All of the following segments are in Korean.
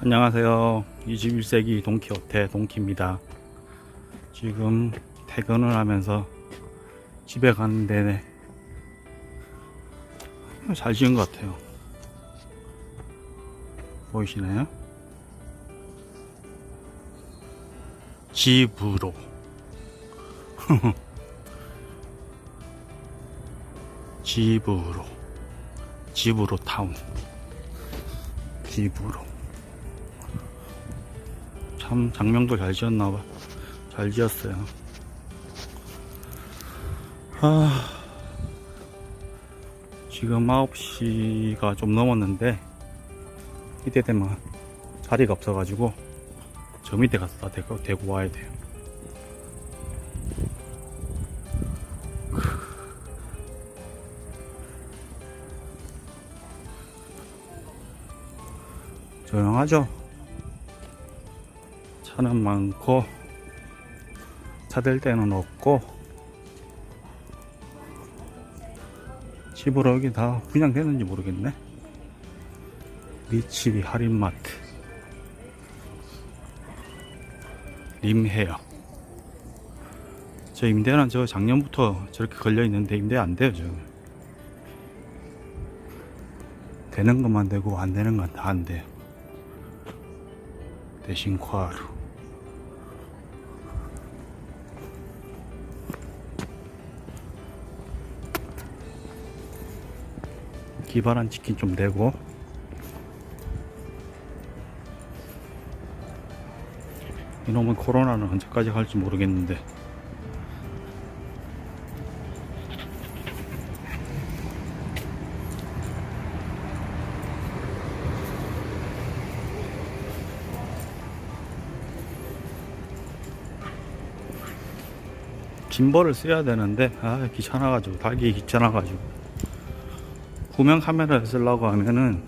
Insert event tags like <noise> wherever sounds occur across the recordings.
안녕하세요. 21세기 동키호테 동키입니다. 지금 퇴근을 하면서 집에 가는 데네. 잘 지은 것 같아요. 보이시나요? 집으로. <laughs> 집으로. 집으로 타운. 집으로. 참 장명도 잘 지었나봐. 잘 지었어요. 아, 지금 9시가 좀 넘었는데 이때 되면 자리가 없어가지고 저 밑에 가서 다 대고, 대고 와야 돼요. 조용하죠? 차는 많고 차댈 데는 없고 집으로 여기 다 분양되는지 모르겠네. 리치비 할인마트. 림헤어 저 임대는 저 작년부터 저렇게 걸려 있는데 임대 안 돼요 저 되는 것만 되고 안 되는 건 다 안 돼요. 대신 과루 기발한 치킨 좀 되고. 이놈은 코로나는 언제까지 갈지 모르겠는데. 짐벌을 써야 되는데 아 귀찮아가지고 달기 귀찮아가지고 후면 카메라를 쓰려고 하면은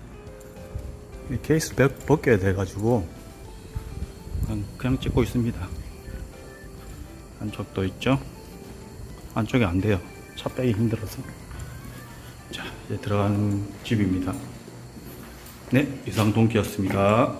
이 케이스 벗- 벗겨야 돼가지고 그냥, 그냥 찍고 있습니다. 안쪽도 있죠? 안쪽이 안 돼요. 차 빼기 힘들어서. 자 이제 들어가는 집입니다. 네 이상 동기였습니다